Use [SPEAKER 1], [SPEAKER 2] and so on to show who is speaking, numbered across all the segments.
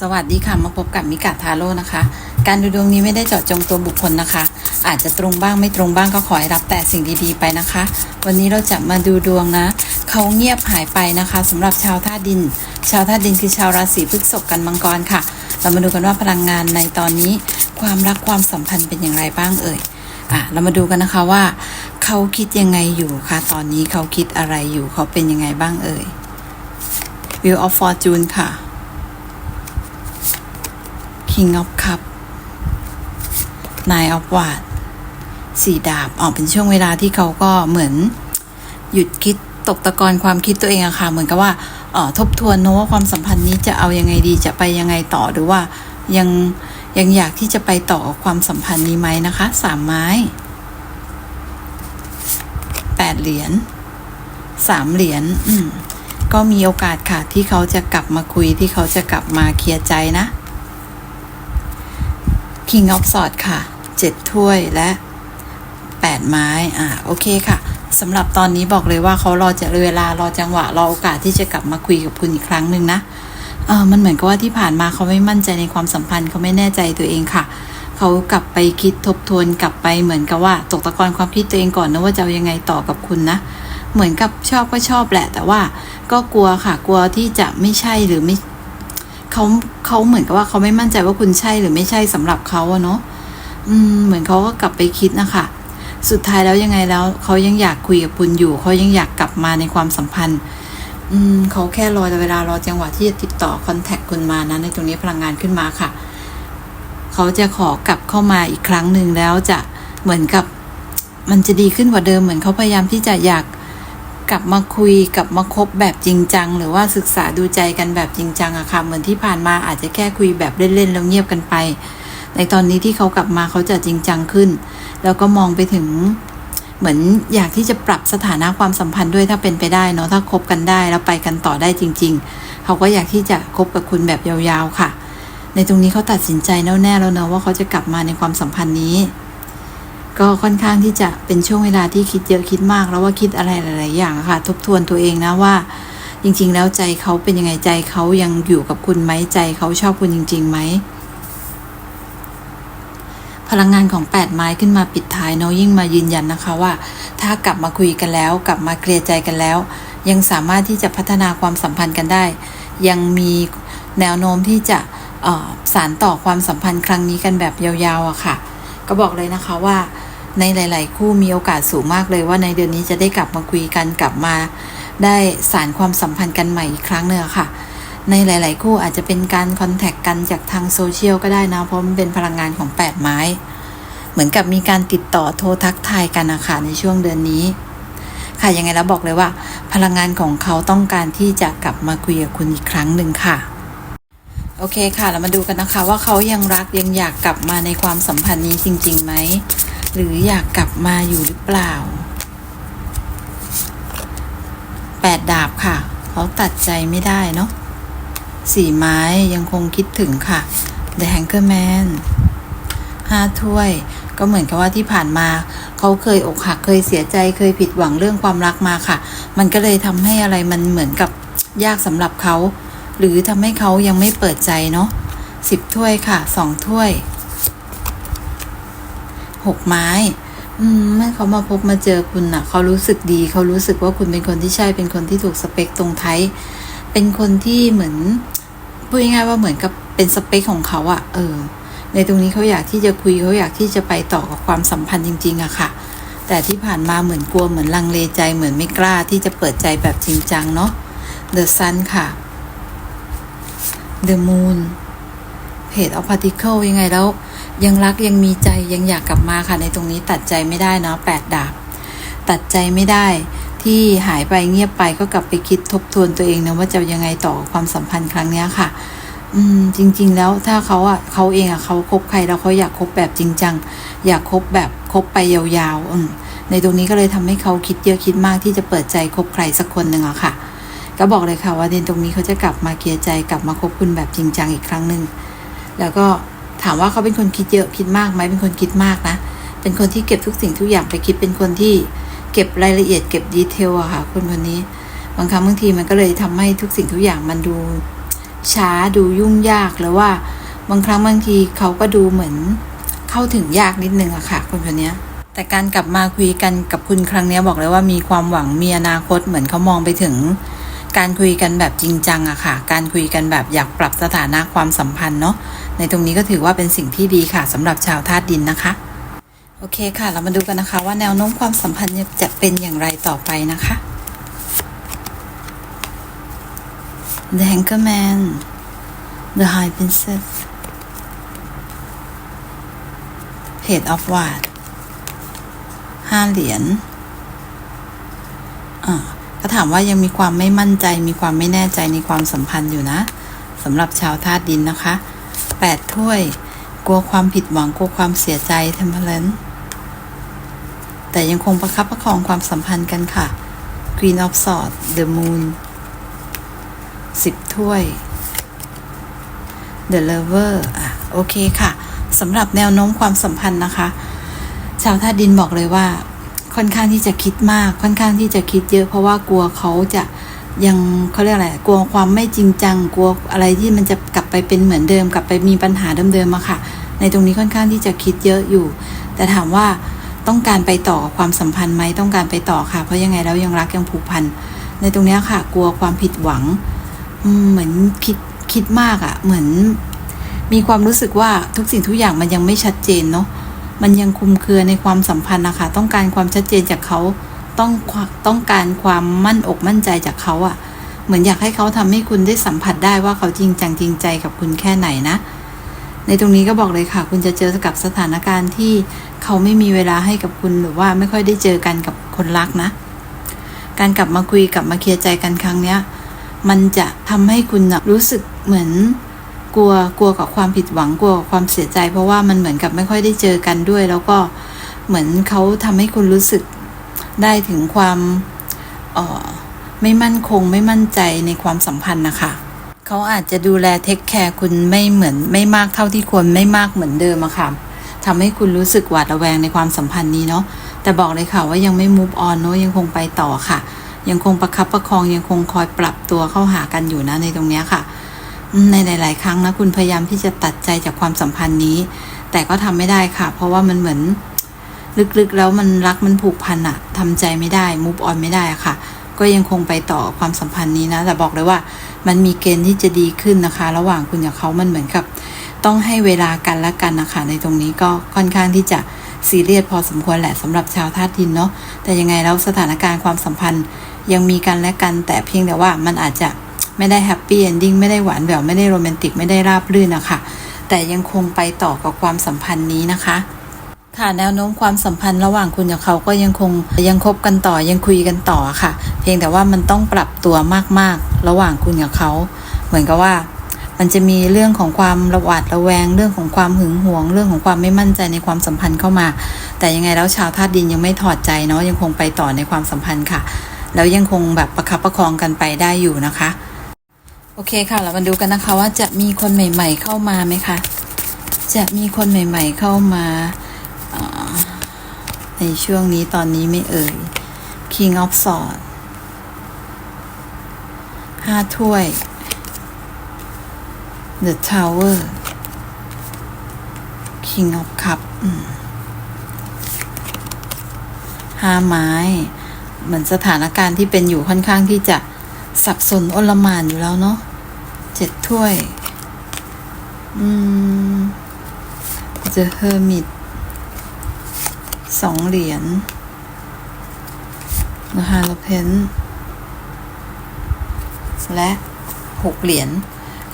[SPEAKER 1] สวัสดีค่ะ มาพบกับมิกาทาโร่นะคะ การดูดวงนี้ไม่ได้เจาะจงตัวบุคคลนะคะ อาจจะตรงบ้างไม่ตรงบ้างก็ขอให้รับแต่สิ่งดีๆไปนะคะ วันนี้เราจะมาดูดวงนะ เขาเงียบหายไปนะคะสำหรับชาวธาตุดิน ชาวธาตุดินคือชาวราศีพฤษภกันมังกรค่ะ เรามาดูกันว่าพลังงานในตอนนี้ ความรักความสัมพันธ์เป็นอย่างไรบ้างเอ่ยอะเรามาดูกันนะคะว่า เขาคิดยังไงอยู่คะตอนนี้เขาคิดอะไรอยู่เขาเป็นยังไงบ้างเอ่ย Wheel of Fortune ค่ะ King of Cup Nine of w a t สี่ดาบออกเป็นช่วงเวลาที่เขาก็เหมือนหยุดคิดตกตะกอนความคิดตัวเองอะค่ะ เหมือนกับว่าเออทบทวนเนอะว่าความสัมพันธ์นี้จะเอายังไงดีจะไปยังไงต่อหรือว่ายังยังอยากที่จะไปต่อความสัมพันธ์นี้ไหมนะคะสามไม้แปดเหรียญสามเหรียญอืมก็มีโอกาสค่ะที่เขาจะกลับมาคุยที่เขาจะกลับมาเคลียร์ใจนะ King of s w o r d ค่ะ 7 ถ้วยและ 8 ไม้ อ่า โอเคค่ะสำหรับตอนนี้บอกเลยว่าเขารอจะเวลารอจังหวะรอโอกาสที่จะกลับมาคุยกับคุณอีกครั้งหนึ่งนะเออมันเหมือนกับว่าที่ผ่านมาเขาไม่มั่นใจในความสัมพันธ์เขาไม่แน่ใจตัวเองค่ะ เขากลับไปคิดทบทวนกลับไปเหมือนกับว่าตกตะกอนความคิดตัวเองก่อนนะว่าจะเอายังไงต่อกับคุณนะ เหมือนกับชอบก็ชอบแหละ แต่ว่าก็กลัวค่ะ กลัวที่จะไม่ใช่หรือไม่ เขาเขาเหมือนกับว่าเขาไม่มั่นใจว่าคุณใช่หรือไม่ใช่สำหรับเขาอะเนาะอืม เหมือนเขาก็กลับไปคิดนะคะสุดท้ายแล้วยังไงแล้วเขายังอยากคุยกับคุณอยู่เขายังอยากกลับมาในความสัมพันธ์ อืมเขาแค่รอเวลารอจังหวะที่จะติดต่อคอนแทคคุณมานะในตรงนี้พลังงานขึ้นมาค่ะเขาจะขอกลับเข้ามาอีกครั้งหนึ่งแล้วจะเหมือนกับมันจะดีขึ้นกว่าเดิมเหมือนเขาพยายามที่จะอยาก กลับมาคุยกลับมาคบแบบจริงจัง หรือว่าศึกษาดูใจกันแบบจริงจังอะค่ะเหมือนที่ผ่านมาอาจจะแค่คุยแบบเล่นๆแล้วเงียบกันไป ในตอนนี้ที่เขากลับมาเขาจะจริงจังขึ้น แล้วก็มองไปถึงเหมือนอยากที่จะปรับสถานะความสัมพันธ์ด้วยถ้าเป็นไปได้เนาะถ้าคบกันได้แล้วไปกันต่อได้จริง ๆ เขาก็อยากที่จะคบกับคุณแบบยาวๆค่ะ ในตรงนี้เขาตัดสินใจแน่วแน่แล้วเนาะว่าเขาจะกลับมาในความสัมพันธ์นี้ ก็ค่อนข้างที่จะเป็นช่วงเวลาที่คิดเยอะคิดมาก แล้วว่าคิดอะไรหลาย ๆ อย่างค่ะ ทบทวนตัวเองนะว่า จริง ๆ แล้วใจเขาเป็นยังไงใจเขายังอยู่กับคุณไหมใจเขาชอบคุณจริง ๆ ไหมพลังงานของ 8 ไม้ขึ้นมาปิดท้ายเนาะยิ่งมายืนยันนะคะว่า ถ้ากลับมาคุยกันแล้ว กลับมาเคลียร์ใจกันแล้ว ยังสามารถที่จะพัฒนาความสัมพันธ์กันได้ ยังมีแนวโน้มที่จะสารต่อความสัมพันธ์ครั้งนี้กันแบบยาวๆอะค่ะ ก็บอกเลยนะคะว่าในหลาย ๆ คู่มีโอกาสสูงมากเลยว่าในเดือนนี้จะได้กลับมาคุยกันกลับมา ได้สารความสัมพันธ์กันใหม่อีกครั้งหนึ่งอค่ะ ในหลาย ๆ คู่อาจจะเป็นการคอนแทคกันจากทางโซเชียลก็ได้นะเพราะมันเป็นพลังงานของ 8 ไม้ เหมือนกับมีการติดต่อโทรทักทายกันนะคะในช่วงเดือนนี้ ค่ะยังไงแล้วบอกเลยว่า พลังงานของเขาต้องการที่จะกลับมาคุยกับคุณอีกครั้งหนึ่งค่ะ โอเคค่ะ เรามาดูกันนะคะว่าเขายังรักยังอยากกลับมาในความสัมพันธ์นี้จริงๆไหม หรืออยากกลับมาอยู่หรือเปล่าแปดดาบค่ะ เขาตัดใจไม่ได้เนาะสี่ไม้ยังคงคิดถึงค่ะ The Hangerman ห้าถ้วย ก็เหมือนกับว่าที่ผ่านมา เขาเคยอกหักเคยเสียใจเคยผิดหวังเรื่องความรักมาค่ะ มันก็เลยทำให้อะไรมันเหมือนกับยากสำหรับเขา หรือทำให้เขายังไม่เปิดใจเนาะสิบถ้วยค่ะสองถ้วยหกไม้ อืมเมื่อเขามาพบมาเจอคุณน่ะ เขารู้สึกดี เขารู้สึกว่าคุณเป็นคนที่ใช่ เป็นคนที่ถูกสเปคตรงไทย เป็นคนที่เหมือนพูดง่ายๆว่าเหมือนกับเป็นสเปคของเขาอะเออ ในตรงนี้เขาอยากที่จะคุยเขาอยากที่จะไปต่อกับความสัมพันธ์จริง ๆอะค่ะ แต่ที่ผ่านมาเหมือนกลัวเหมือนลังเลใจเหมือนไม่กล้าที่จะเปิดใจแบบจริงจังเนาะ The Sun ค่ะ The Moon เพจ of Particle ยังไงแล้ว ยังรักยังมีใจยังอยากกลับมาค่ะในตรงนี้ตัดใจไม่ได้เนาะแปดดาบ ตัดใจไม่ได้ที่หายไปเงียบไปก็กลับไปคิดทบทวนตัวเองนะว่าจะยังไงต่อความสัมพันธ์ครั้งเนี้ยค่ะ อืม จริง ๆ แล้วถ้าเขาอะเขาเองอะเขาคบใครแล้วเขาอยากคบแบบจริงจังอยากคบแบบคบไปยาวๆอืมในตรงนี้ก็เลยทำให้เขาคิดเยอะคิดมากที่จะเปิดใจคบใครสักคนหนึ่งอะค่ะ ก็บอกเลยค่ะว่าในตรงนี้เขาจะกลับมาเคลียร์ใจกลับมาคบคุณแบบจริงจังอีกครั้งหนึ่งแล้วก็ถามว่าเขาเป็นคนคิดเยอะคิดมากไหมเป็นคนคิดมากนะ เป็นคนที่เก็บทุกสิ่งทุกอย่างไปคิดเป็นคนที่เก็บรายละเอียดเก็บดีเทลอะค่ะคนคนนี้ บางครั้งบางทีมันก็เลยทำให้ทุกสิ่งทุกอย่างมันดูช้าดูยุ่งยากหรือว่า บางครั้งบางทีเขาก็ดูเหมือนเข้าถึงยากนิดนึงอะค่ะ คนคนนี้แต่การกลับมาคุยกันกับคุณครั้งนี้บอกเลยว่ามีความหวังมีอนาคตเหมือนเขามองไปถึง การคุยกันแบบจริงจังอะค่ะ การคุยกันแบบอยากปรับสถานะความสัมพันธ์เนาะ ในตรงนี้ก็ถือว่าเป็นสิ่งที่ดีค่ะสำหรับชาวธาตุดินนะคะ โอเคค่ะ เรามาดูกันนะคะ ว่าแนวโน้มความสัมพันธ์จะเป็นอย่างไรต่อไปนะคะ The Anchorman The High Princess Page of w a d ห้าเหรียญอ่า ก็ถามว่ายังมีความไม่มั่นใจ มีความไม่แน่ใจในความสัมพันธ์อยู่นะสำหรับชาวธาตุดินนะคะแปดถ้วย กลัวความผิดหวัง กลัวความเสียใจเทมเพลนแต่ยังคงประคับประคองความสัมพันธ์กันค่ะ Queen of Swords The Moon สิบถ้วย The Lover อะโอเคค่ะสำหรับแนวโน้มความสัมพันธ์นะคะ ชาวธาตุดินบอกเลยว่า ค่อนข้างที่จะคิดมาก ค่อนข้างที่จะคิดเยอะเพราะว่ากลัวเขาจะยังเขาเรียกอะไรกลัวความไม่จริงจังกลัวอะไรที่มันจะกลับไปเป็นเหมือนเดิม กลับไปมีปัญหาเดิมๆมาค่ะ ในตรงนี้ค่อนข้างที่จะคิดเยอะอยู่ แต่ถามว่าต้องการไปต่อความสัมพันธ์ไหมต้องการไปต่อค่ะ เพราะยังไงแล้วยังรักยังผูกพันในตรงนี้ค่ะ กลัวความผิดหวังเหมือนคิดคิดมากอะ่ะ เหมือน มีความรู้สึกว่าทุกสิ่งทุกอย่างมันยังไม่ชัดเจนเนาะ มันยังคุมเครือในความสัมพันธ์นะคะต้องการความชัดเจนจากเขาต้องต้องการความมั่นอกมั่นใจจากเขาอะ่ะ เหมือนอยากให้เขาทำให้คุณได้สัมผัสได้ว่าเขาจริงจังจริงใจกับคุณแค่ไหนนะ ในตรงนี้ก็บอกเลยค่ะ คุณจะเจอกับสถานการณ์ที่เขาไม่มีเวลาให้กับคุณหรือว่าไม่ค่อยได้เจอกันกับคนรักนะ การกลับมาคุยกลับมาเคลียร์ใจกันครั้งเนี้ย มันจะทำให้คุณนะรู้สึกเหมือน กลัวกลัวกับความผิดหวังกลัวกับความเสียใจ เพราะว่ามันเหมือนกับไม่ค่อยได้เจอกันด้วย แล้วก็เหมือนเขาทำให้คุณรู้สึกได้ถึงความออไม่มั่นคงไม่มั่นใจในความสัมพันธ์นะคะเขาอาจจะดูแลเทคแคร์คุณไม่เหมือนไม่มากเท่าที่ควรไม่มากเหมือนเดิมอะค่ะทำให้คุณรู้สึกหวาดระแวงในความสัมพันธ์นี้เนาะแต่บอกเลยค่ะว่ายังไม่ move on เนาะยังคงไปต่อค่ะ ยังคงประคับประคองยังคงคอยปรับตัวเข้าหากันอยู่นะในตรงเนี้ยค่ะ ในหลาย ๆ ครั้งนะคุณพยายามที่จะตัดใจจากความสัมพันธ์นี้ แต่ก็ทำไม่ได้ค่ะ เพราะว่ามันเหมือน ลึก ๆ แล้วมันรักมันผูกพันอะทำใจไม่ได้มูฟออนไม่ได้อะค่ะ ก็ยังคงไปต่อความสัมพันธ์นี้นะ แต่บอกเลยว่า มันมีเกณฑ์ที่จะดีขึ้นนะคะ ระหว่างคุณกับเขามันเหมือนกับ ต้องให้เวลากันและกันนะคะ ในตรงนี้ก็ค่อนข้างที่จะซีเรียสพอสมควรแหละสำหรับชาวธาตุดินเนาะแต่ยังไงแล้วสถานการณ์ความสัมพันธ์ยังมีกันและกัน แต่เพียงแต่ว่ามันอาจจะ ไม่ได้แฮปปี้เอนดิ้งไม่ได้หวานแหววไม่ได้โรแมนติกไม่ได้ราบรื่นนะคะแต่ยังคงไปต่อกับความสัมพันธ์นี้นะคะ ค่ะแนวโน้มความสัมพันธ์ระหว่างคุณกับเขาก็ยังคงยังคบกันต่อยังคุยกันต่อค่ะ เพียงแต่ว่ามันต้องปรับตัวมากๆ ระหว่างคุณกับเขา เหมือนกับว่ามันจะมีเรื่องของความระหวาดระแวง เรื่องของความหึงหวง เรื่องของความไม่มั่นใจในความสัมพันธ์เข้ามา แต่ยังไงแล้วชาวธาตุดินยังไม่ถอดใจเนาะยังคงไปต่อในความสัมพันธ์ค่ะ แล้วยังคงแบบประคับประคองกันไปได้อยู่นะคะ โอเคค่ะ เรามาดูกันนะคะว่าจะมีคนใหม่ ๆ เข้ามาไหมคะ จะมีคนใหม่ ๆ เข้ามาในช่วงนี้ตอนนี้ไม่เอ่ย King of Swords ห้าถ้วย The Tower King of Cup ห้าไม้ เหมือนสถานการณ์ที่เป็นอยู่ค่อนข้างที่จะสับสนอลมานอยู่แล้วเนาะ เจ็ดถ้วย อืม The Hermit สองเหรียญนะคะแล้วเพนและหกเหรียญ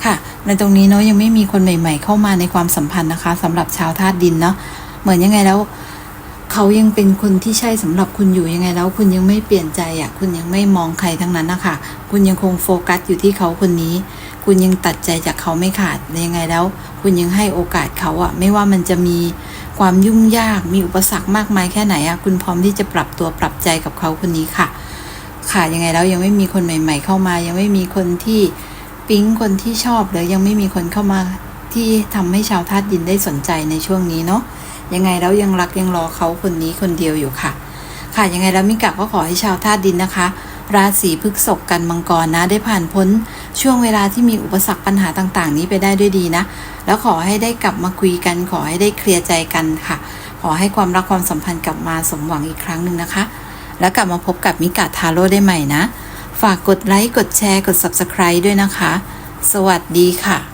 [SPEAKER 1] ค่ะ ในตรงนี้เนาะยังไม่มีคนใหม่ๆ เข้ามาในความสัมพันธ์นะคะสำหรับชาวธาตุดินเนาะเหมือนยังไงแล้ว เขายังเป็นคนที่ใช่สำหรับคุณอยู่ยังไงแล้ว คุณยังไม่เปลี่ยนใจอะ่ะคุณยังไม่มองใครทั้งนั้นนะคะคุณยังคงโฟกัสอยู่ที่เขาคนนี้ คุณยังตัดใจจากเขาไม่ขาดยังไงแล้ว คุณยังให้โอกาสเขาอะไม่ว่ามันจะมีความยุ่งยากมีอุปสรรคมากมายแค่ไหนอะคุณพร้อมที่จะปรับตัวปรับใจกับเขาคนนี้ค่ะ ค่ะยังไงแล้วยังไม่มีคนใหม่ ๆ เข้ามา ยังไม่มีคนที่ปิ๊งคนที่ชอบหรือยังไม่มีคนเข้ามาที่ทำให้ชาวธาตุดินได้สนใจในช่วงนี้เนาะยังไงแล้วยังรักยังรอเขาคนนี้คนเดียวอยู่ค่ะ ค่ะยังไงแล้วมิกะก็ขอให้ชาวธาตุดินนะคะ ราศีพฤษภกันมังกรนะได้ผ่านพ้น ช่วงเวลาที่มีอุปสรรคปัญหาต่างๆ นี้ไปได้ด้วยดีนะ แล้วขอให้ได้กลับมาคุยกัน ขอให้ได้เคลียร์ใจกันค่ะ ขอให้ความรักความสัมพันธ์กลับมาสมหวังอีกครั้งหนึ่งนะคะ แล้วกลับมาพบกับมิกาทาโร่ได้ใหม่นะ ฝากกดไลค์กดแชร์กด Subscribe ด้วยนะคะ สวัสดีค่ะ